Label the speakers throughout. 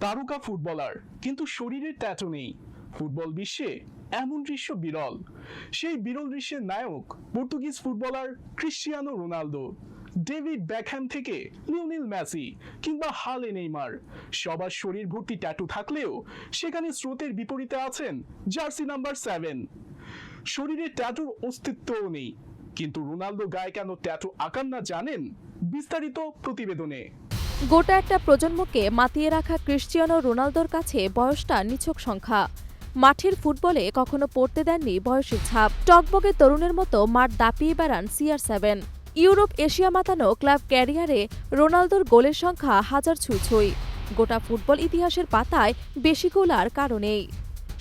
Speaker 1: তারকা ফুটবলার। কিন্তু শরীরে ট্যাটু নেই। ফুটবল বিশ্বে এমন দৃশ্য বিরল। সেই বিরল দৃশ্যের নায়ক Portuguese footballer Cristiano Ronaldo, David Beckham থেকে লিওনেল মেসি কিংবা হালে নেইমার। সবার শরীর ভর্তি ট্যাটু থাকলেও সেখানে স্রোতের বিপরীতে আছেন জার্সি নাম্বার সেভেন। শরীরে ট্যাটুর অস্তিত্বও নেই। কিন্তু রোনালদো গায়ে কেন ট্যাটু আঁকান না জানেন বিস্তারিত প্রতিবেদনে।
Speaker 2: গোটা একটা প্রজন্মকে মাতিয়ে রাখা ক্রিশ্চিয়ানো রোনালদোর কাছে বয়সটা নিছক সংখ্যা। মাঠের ফুটবলে কখনো পড়তে দেননি বয়সের ছাপ। টকবগে তরুণের মতো মাঠ দাপিয়ে বেড়ান সিআর সেভেন। ইউরোপ এশিয়া মাতানো ক্লাব ক্যারিয়ারে রোনালদোর গোলের সংখ্যা হাজার ছুঁই ছুঁই। গোটা ফুটবল ইতিহাসের পাতায় বেশি গোল আর কারণেই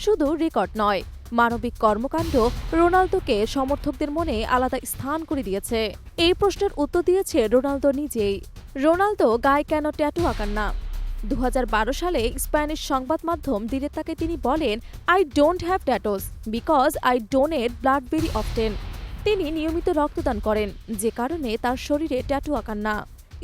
Speaker 2: শুধু রেকর্ড নয়, মানবিক কর্মকাণ্ড রোনালদোকে সমর্থকদের মনে আলাদা স্থান করে দিয়েছে। এই প্রশ্নের উত্তর দিয়েছে রোনালদো নিজেই। রোনালদো গায়ে কেন ট্যাটু আঁকান না? দু হাজার বারো সালে স্প্যানিশ সংবাদ মাধ্যম দিলে তাকে তিনি বলেন I don't have tattoos because I donate blood very often তিনি নিয়মিত রক্তদান করেন, যে কারণে তার শরীরে ট্যাটু আঁকান না।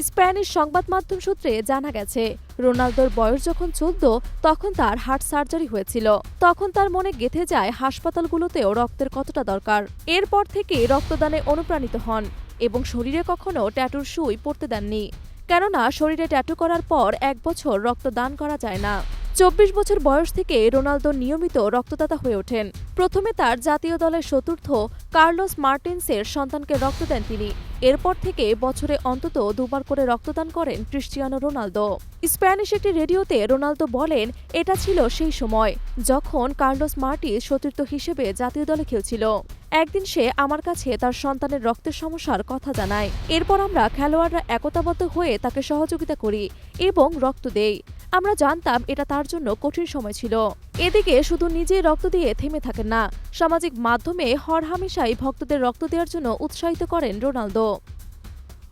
Speaker 2: স্প্যানিশ সংবাদ মাধ্যম সূত্রে জানা গেছে, রোনালদোর বয়স যখন চোদ্দ, তখন তার হার্ট সার্জারি হয়েছিল। তখন তার মনে গেঁথে যায় হাসপাতালগুলোতেও রক্তের কতটা দরকার। এরপর থেকে রক্তদানে অনুপ্রাণিত হন। এবং শরীরে কখনো ট্যাটুর সুই পড়তে দেননি। কেননা শরীরে ট্যাটু করার পর এক বছর রক্ত দান করা যায় না। চব্বিশ বছর বয়স থেকে রোনালদো নিয়মিত রক্তদাতা হয়ে ওঠেন। প্রথমে তার জাতীয় দলের চতুর্থ কার্লোস মার্টিন্সের সন্তানকে রক্ত দেন তিনি। এরপর থেকে বছরে অন্তত দুবার করে রক্তদান করেন ক্রিশ্চিয়ানো রোনালদো। স্প্যানিশ একটি রেডিওতে রোনালদো বলেন, এটা ছিল সেই সময় যখন কার্লোস মার্টিস সতীর্থ হিসেবে জাতীয় দলে খেলছিল। একদিন সে আমার কাছে তার সন্তানের রক্তের সমস্যার কথা জানায়। এরপর আমরা খেলোয়াড়রা একতাবদ্ধ হয়ে তাকে সহযোগিতা করি এবং রক্ত দেই। আমরা জানতাম এটা তার জন্য কঠিন সময় ছিল। এদিকে শুধু নিজে রক্ত দিয়ে থেমে থাকেন না, সামাজিক মাধ্যমে হরহামেশাই ভক্তদের রক্ত দেওয়ার জন্য উৎসাহিত করেন রোনালদো।